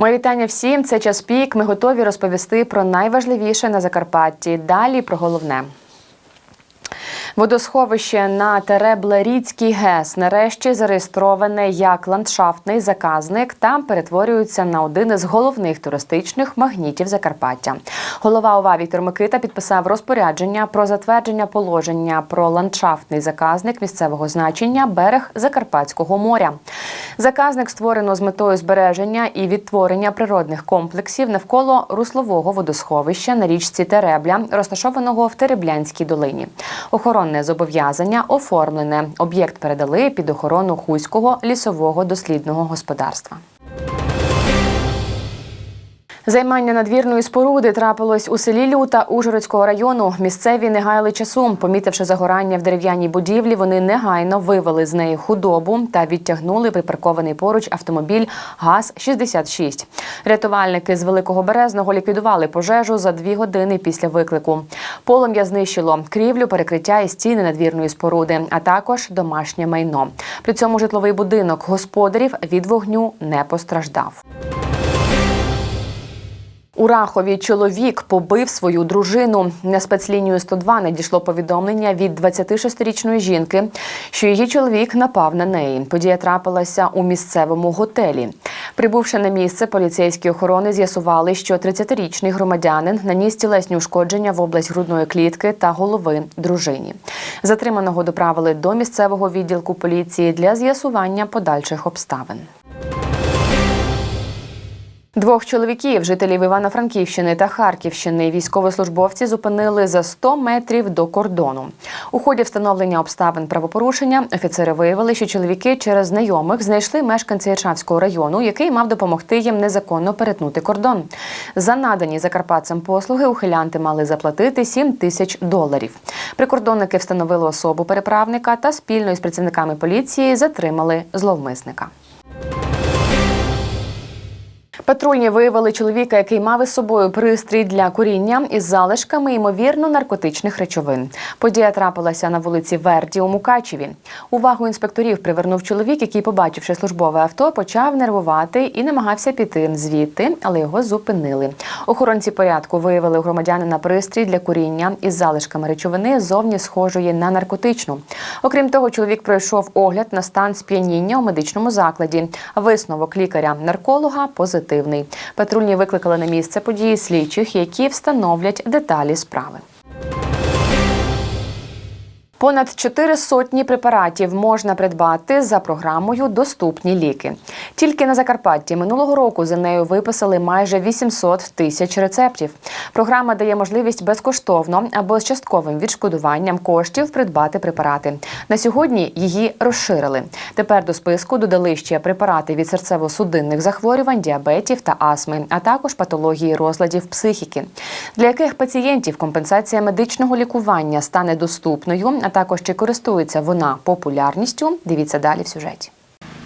Моє вітання всім. Це час пік. Ми готові розповісти про найважливіше на Закарпатті. Далі про головне. Водосховище на Тереблеріцький ГЕС нарешті зареєстроване як ландшафтний заказник та перетворюється на один із головних туристичних магнітів Закарпаття. Голова ОВА Віктор Микита підписав розпорядження про затвердження положення про ландшафтний заказник місцевого значення берег Закарпатського моря. Заказник створено з метою збереження і відтворення природних комплексів навколо руслового водосховища на річці Теребля, розташованого в Тереблянській долині. Охоронне зобов'язання оформлене. Об'єкт передали під охорону Хуського лісового дослідного господарства. Займання надвірної споруди трапилось у селі Люта Ужгородського району. Місцеві не гаяли часу. Помітивши загорання в дерев'яній будівлі, вони негайно вивели з неї худобу та відтягнули припаркований поруч автомобіль ГАЗ-66. Рятувальники з Великого Березного ліквідували пожежу за дві години після виклику. Полум'я знищило крівлю, перекриття і стіни надвірної споруди, а також домашнє майно. При цьому житловий будинок господарів від вогню не постраждав. У Рахові чоловік побив свою дружину. На спецлінію 102 надійшло повідомлення від 26-річної жінки, що її чоловік напав на неї. Подія трапилася у місцевому готелі. Прибувши на місце, поліцейські охорони з'ясували, що 30-річний громадянин наніс тілесні ушкодження в область грудної клітки та голови дружині. Затриманого доправили до місцевого відділку поліції для з'ясування подальших обставин. Двох чоловіків, жителів Івано-Франківщини та Харківщини, військовослужбовці зупинили за 100 метрів до кордону. У ході встановлення обставин правопорушення офіцери виявили, що чоловіки через знайомих знайшли мешканця Іршавського району, який мав допомогти їм незаконно перетнути кордон. За надані закарпатцям послуги ухилянти мали заплатити 7 тисяч доларів. Прикордонники встановили особу переправника та спільно із працівниками поліції затримали зловмисника. Патрульні виявили чоловіка, який мав із собою пристрій для куріння із залишками ймовірно наркотичних речовин. Подія трапилася на вулиці Верді у Мукачеві. Увагу інспекторів привернув чоловік, який, побачивши службове авто, почав нервувати і намагався піти звідти, але його зупинили. Охоронці порядку виявили у громадянина пристрій для куріння із залишками речовини зовні схожої на наркотичну. Окрім того, чоловік пройшов огляд на стан сп'яніння у медичному закладі. Висновок лікаря-нарколога позитивний. Патрульні викликали на місце події слідчих, які встановлять деталі справи. Понад чотири сотні препаратів можна придбати за програмою Доступні ліки. Тільки на Закарпатті минулого року за нею виписали майже 800 тисяч рецептів. Програма дає можливість безкоштовно або з частковим відшкодуванням коштів придбати препарати. На сьогодні її розширили. Тепер до списку додали ще препарати від серцево-судинних захворювань, діабетів та астми, а також патології розладів психіки, для яких пацієнтів компенсація медичного лікування стане доступною, також чи користується вона популярністю. Дивіться далі в сюжеті.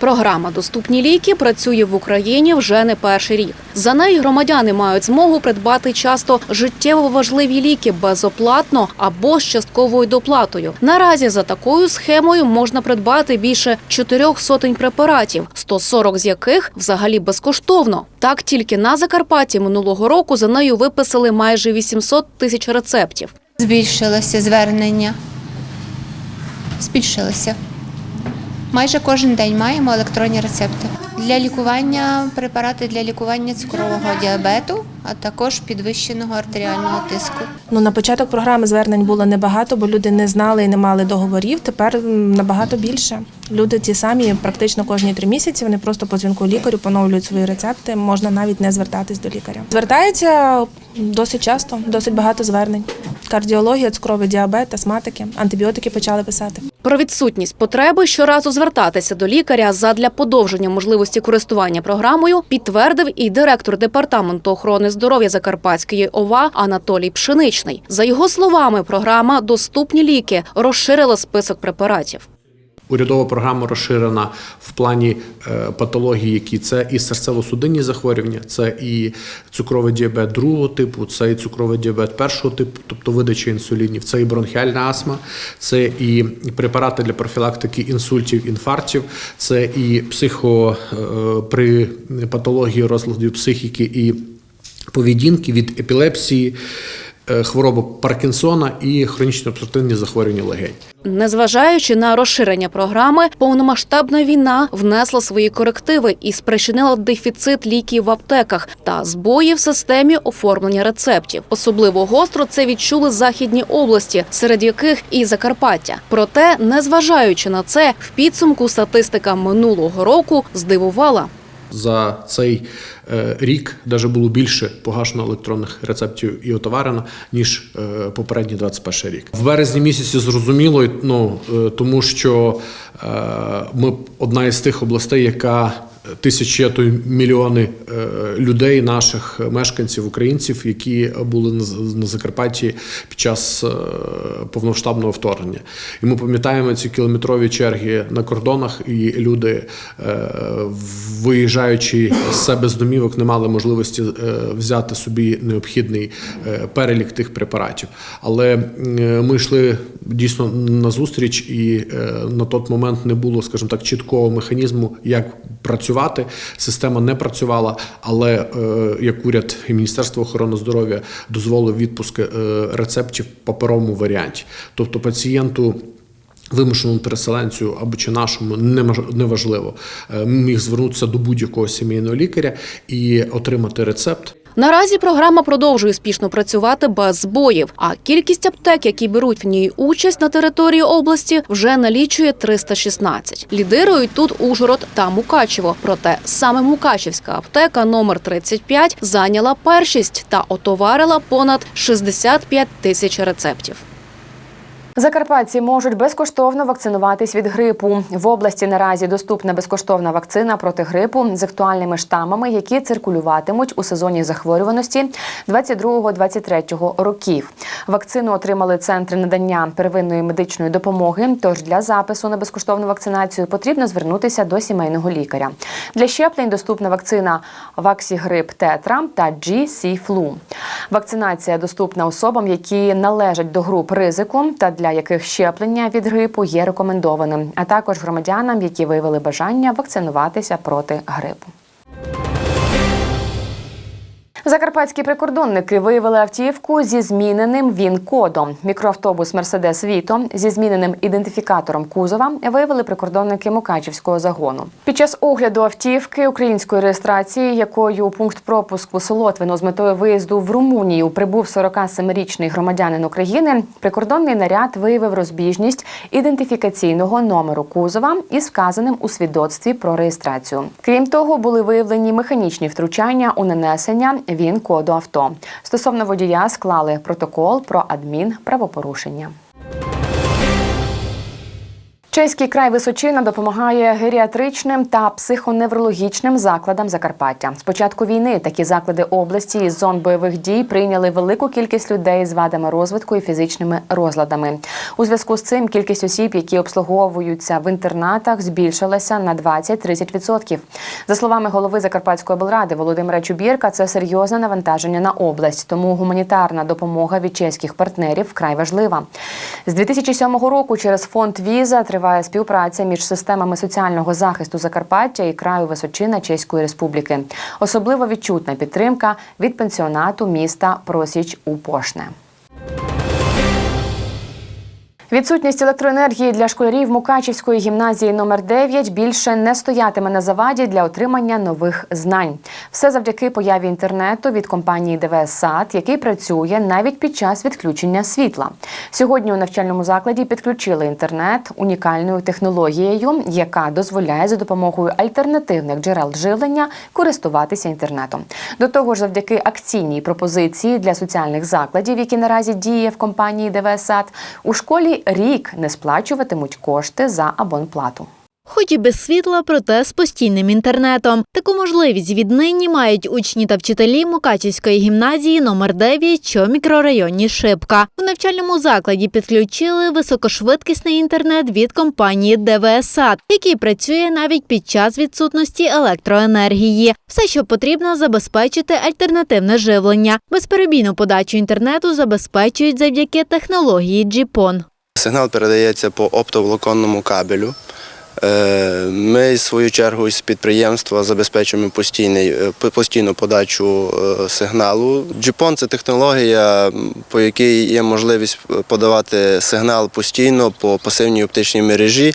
Програма Доступні ліки працює в Україні вже не перший рік. За нею громадяни мають змогу придбати часто життєво важливі ліки безоплатно або з частковою доплатою. Наразі за такою схемою можна придбати більше чотирьох сотень препаратів, 140 з яких взагалі безкоштовно. Так тільки на Закарпатті минулого року за нею виписали майже 800 тисяч рецептів. Збільшилося звернення. Збільшилося. Майже кожен день маємо електронні рецепти. Для лікування препарати для лікування цукрового діабету, а також підвищеного артеріального тиску. Ну на початок програми звернень було небагато, бо люди не знали і не мали договорів. Тепер набагато більше. Люди ті самі, практично кожні три місяці. Вони просто по дзвінку лікарю поновлюють свої рецепти. Можна навіть не звертатись до лікаря. Звертаються досить часто, досить багато звернень. Кардіологія, цукровий діабет, астматики, антибіотики почали писати. Про відсутність потреби щоразу звертатися до лікаря задля подовження можливості користування програмою підтвердив і директор департаменту охорони здоров'я Закарпатської ОВА Анатолій Пшеничний. За його словами, програма Доступні ліки розширила список препаратів. Урядова програма розширена в плані е, патології, які це і серцево-судинні захворювання, це і цукровий діабет другого типу, це і цукровий діабет першого типу, тобто видача інсулінів, це і бронхіальна астма, це і препарати для профілактики інсультів, інфарктів, це і психо е, при патології розладів психіки і поведінки від епілепсії, е, хвороби Паркінсона і хронічно обструктивні захворювання легень. Незважаючи на розширення програми, повномасштабна війна внесла свої корективи і спричинила дефіцит ліків в аптеках та збої в системі оформлення рецептів. Особливо гостро це відчули західні області, серед яких і Закарпаття. Проте, незважаючи на це, в підсумку статистика минулого року здивувала. За цей рік навіть було більше погашено електронних рецептів і отоварено, ніж е, попередній 21 рік. В березні місяці зрозуміло, ну е, тому що е, ми одна із тих областей, яка тисячі, а то й мільйони е, людей, наших мешканців, українців, які були на, Закарпатті під час е, повномасштабного вторгнення. І ми пам'ятаємо ці кілометрові черги на кордонах, і люди, е, виїжджаючи з себе з домівок, не мали можливості взяти собі необхідний перелік тих препаратів. Але ми йшли дійсно на зустріч, і на той момент не було, скажімо так, чіткого механізму, як працювати. Система не працювала, але е, як уряд і Міністерство охорони здоров'я дозволив відпуск е, рецептів в паперовому варіанті. Тобто пацієнту. Вимушеному переселенцю або чи нашому неважливо е, міг звернутися до будь-якого сімейного лікаря і отримати рецепт. Наразі програма продовжує успішно працювати без збоїв. А кількість аптек, які беруть в ній участь на території області, вже налічує 316. Лідирують тут Ужгород та Мукачево. Проте саме Мукачевська аптека номер 35 зайняла першість та отоварила понад 65 тисяч рецептів. Закарпатці можуть безкоштовно вакцинуватись від грипу. В області наразі доступна безкоштовна вакцина проти грипу з актуальними штамами, які циркулюватимуть у сезоні захворюваності 22-23 років. Вакцину отримали центри надання первинної медичної допомоги. Тож для запису на безкоштовну вакцинацію потрібно звернутися до сімейного лікаря. Для щеплень доступна вакцина Ваксігрип Тетра та GC Flu. Вакцинація доступна особам, які належать до груп ризику та для яких щеплення від грипу є рекомендованим, а також громадянам, які виявили бажання вакцинуватися проти грипу. Закарпатські прикордонники виявили автівку зі зміненим ВІН-кодом. Мікроавтобус Мерседес Віто зі зміненим ідентифікатором кузова виявили прикордонники Мукачівського загону. Під час огляду автівки української реєстрації, якою пункт пропуску Солотвино з метою виїзду в Румунію прибув 47-річний громадянин України, прикордонний наряд виявив розбіжність ідентифікаційного номеру кузова із вказаним у свідоцтві про реєстрацію. Крім того, були виявлені механічні втручання у нанесення він коду авто. Стосовно водія склали протокол про адмінправопорушення. Чеський край Височина допомагає геріатричним та психоневрологічним закладам Закарпаття. З початку війни такі заклади області із зон бойових дій прийняли велику кількість людей з вадами розвитку і фізичними розладами. У зв'язку з цим кількість осіб, які обслуговуються в інтернатах, збільшилася на 20-30%. За словами голови Закарпатської облради Володимира Чубірка, це серйозне навантаження на область, тому гуманітарна допомога від чеських партнерів вкрай важлива. З 2007 року через фонд Віза триває співпраця між системами соціального захисту Закарпаття і краю Височина Чеської Республіки. Особливо відчутна підтримка від пенсіонату міста Просіч у Пошне. Відсутність електроенергії для школярів Мукачівської гімназії номер 9 більше не стоятиме на заваді для отримання нових знань. Все завдяки появі інтернету від компанії ДВС САД, який працює навіть під час відключення світла. Сьогодні у навчальному закладі підключили інтернет унікальною технологією, яка дозволяє за допомогою альтернативних джерел живлення користуватися інтернетом. До того ж, завдяки акційній пропозиції для соціальних закладів, які наразі діє в компанії ДВС САД, у школі рік не сплачуватимуть кошти за абонплату. Хоч і без світла, проте з постійним інтернетом. Таку можливість віднині мають учні та вчителі Мукачівської гімназії номер 9, що мікрорайоні Шипка. У навчальному закладі підключили високошвидкісний інтернет від компанії ДВСАТ, який працює навіть під час відсутності електроенергії. Все, що потрібно, забезпечити альтернативне живлення. Безперебійну подачу інтернету забезпечують завдяки технології GPON. Сигнал передається по оптоволоконному кабелю. Е, Ми, в свою чергу, з підприємства забезпечуємо е, постійну подачу е, сигналу. GPON – це технологія, по якій є можливість подавати сигнал постійно по пасивній оптичній мережі.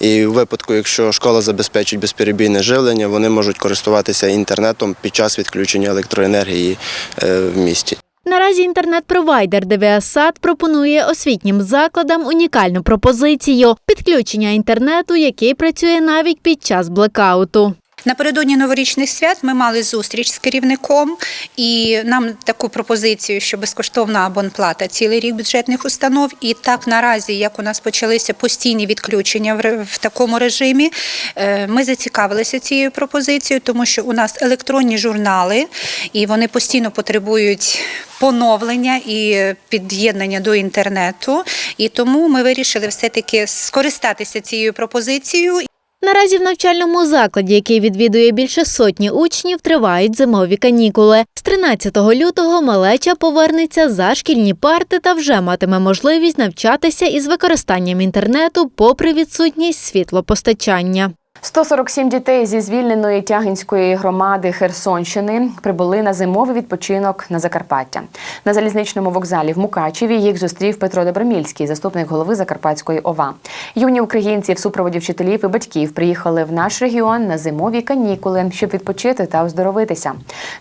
І в випадку, якщо школа забезпечить безперебійне живлення, вони можуть користуватися інтернетом під час відключення електроенергії в місті. Наразі інтернет-провайдер ДВСАД пропонує освітнім закладам унікальну пропозицію підключення інтернету, який працює навіть під час блекауту. Напередодні новорічних свят ми мали зустріч з керівником, і нам таку пропозицію, що безкоштовна абонплата цілий рік бюджетних установ. І так наразі, як у нас почалися постійні відключення в, такому режимі, е, ми зацікавилися цією пропозицією, тому що у нас електронні журнали, і вони постійно потребують. Поновлення і під'єднання до інтернету, і тому ми вирішили все-таки скористатися цією пропозицією Наразі в навчальному закладі, який відвідує більше сотні учнів, тривають зимові канікули. З 13 лютого малеча повернеться за шкільні парти та вже матиме можливість навчатися із використанням інтернету, попри відсутність світлопостачання. 147 дітей зі звільненої Тягинської громади Херсонщини прибули на зимовий відпочинок на Закарпаття. На залізничному вокзалі в Мукачеві їх зустрів Петро Добромільський, заступник голови Закарпатської ОВА. Юні українці в супроводі вчителів і батьків приїхали в наш регіон на зимові канікули, щоб відпочити та оздоровитися.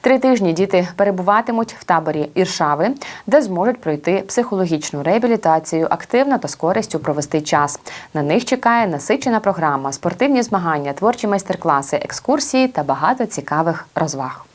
Три тижні діти перебуватимуть в таборі Іршави, де зможуть пройти психологічну реабілітацію, активно та з користю провести час. На них чекає насичена програма, спортивні змагання, творчі майстер-класи, екскурсії та багато цікавих розваг.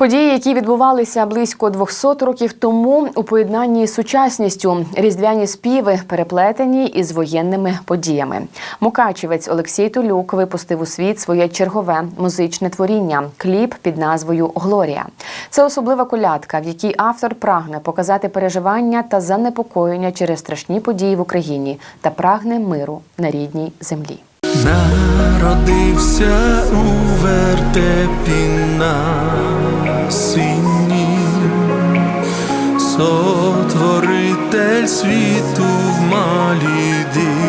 Події, які відбувалися близько 200 років тому, у поєднанні з сучасністю, різдвяні співи переплетені із воєнними подіями. Мукачівець Олексій Толюк випустив у світ своє чергове музичне творіння кліп під назвою Глорія. Це особлива колядка, в якій автор прагне показати переживання та занепокоєння через страшні події в Україні та прагне миру на рідній землі. Народився у вертепі сині, сотворитель світу в малій дитині,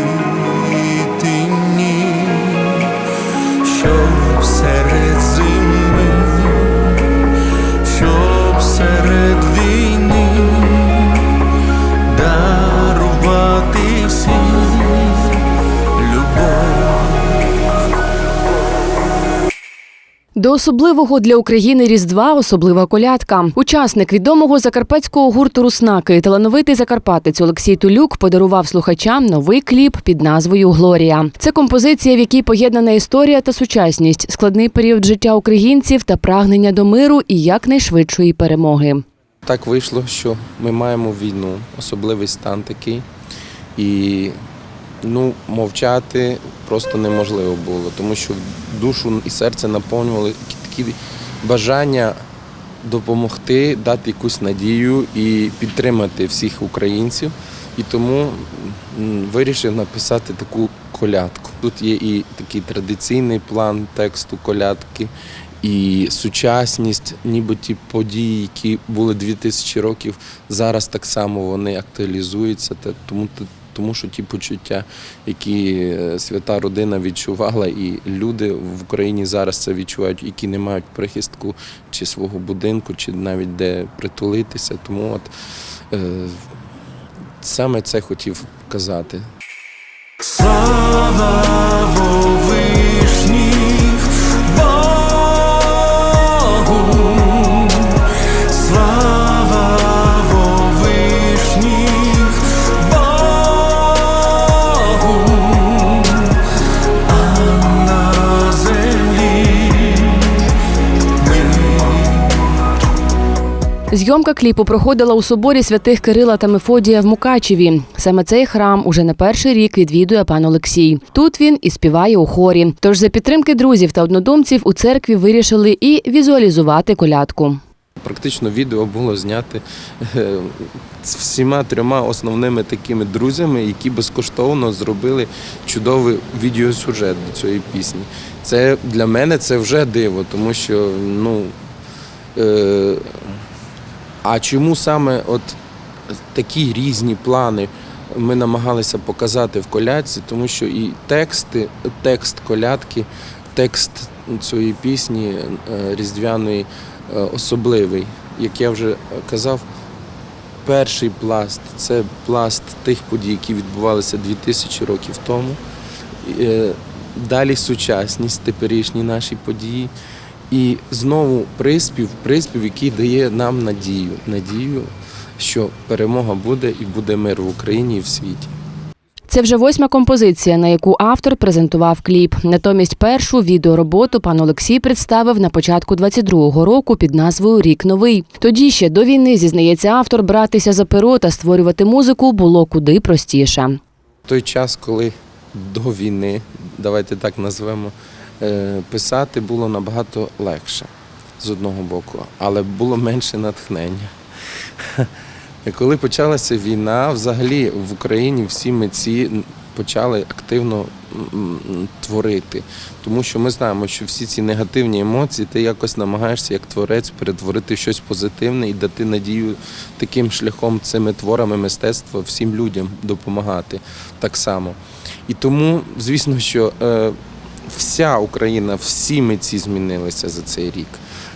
До особливого для України Різдва особлива колядка. Учасник відомого закарпатського гурту Руснаки, талановитий закарпатець Олексій Тулюк подарував слухачам новий кліп під назвою Глорія. Це композиція, в якій поєднана історія та сучасність, складний період життя українців та прагнення до миру і якнайшвидшої перемоги. Так вийшло, що ми маємо війну, особливий стан такий. І ну, мовчати просто неможливо було, тому що душу і серце наповнювали такі бажання допомогти, дати якусь надію і підтримати всіх українців. І тому вирішив написати таку колядку. Тут є і такий традиційний план тексту колядки, і сучасність, ніби ті події, які були 2000 років, зараз так само вони актуалізуються. Тому, тому що ті почуття, які е, свята родина відчувала, і люди в Україні зараз це відчувають, які не мають прихистку чи свого будинку, чи навіть де притулитися. Тому от е, саме це хотів казати. Слава Зйомка кліпу проходила у соборі святих Кирила та Мефодія в Мукачеві. Саме цей храм уже не перший рік відвідує пан Олексій. Тут він і співає у хорі. Тож за підтримки друзів та однодумців у церкві вирішили і візуалізувати колядку. Практично відео було зняте е, з всіма трьома основними такими друзями, які безкоштовно зробили чудовий відеосюжет до цієї пісні. Це для мене це вже диво, тому що ну. Е, а чому саме от такі різні плани ми намагалися показати в колядці, тому що і тексти, текст колядки, текст цієї пісні е, різдвяної е, особливий. Як я вже казав, перший пласт це пласт тих подій, які відбувалися 2000 років тому. Е, Далі сучасність, теперішні наші події. І знову приспів, приспів, який дає нам надію, надію, що перемога буде і буде мир в Україні і в світі. Це вже восьма композиція, на яку автор презентував кліп. Натомість першу відеороботу пан Олексій представив на початку 22-го року під назвою Рік новий. Тоді ще до війни зізнається автор, братися за перо та створювати музику було куди простіше. той час, коли до війни, давайте так назвемо, писати було набагато легше з одного боку, але було менше натхнення. Коли почалася війна, взагалі в Україні всі митці почали активно творити. Тому що ми знаємо, що всі ці негативні емоції ти якось намагаєшся як творець перетворити щось позитивне і дати надію таким шляхом цими творами мистецтва всім людям допомагати так само. І тому, звісно, що е, вся Україна, всі митці змінилися за цей рік.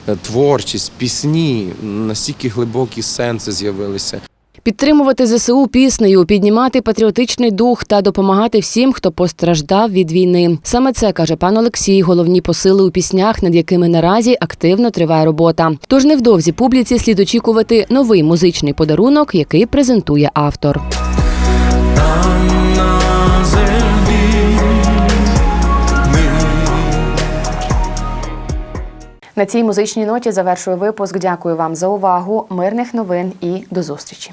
Е, Творчість, пісні, настільки глибокі сенси з'явилися. Підтримувати ЗСУ піснею, піднімати патріотичний дух та допомагати всім, хто постраждав від війни. Саме це каже пан Олексій. Головні посили у піснях, над якими наразі активно триває робота. Тож невдовзі публіці слід очікувати новий музичний подарунок, який презентує автор. На цій музичній ноті завершую випуск. Дякую вам за увагу. Мирних новин і до зустрічі.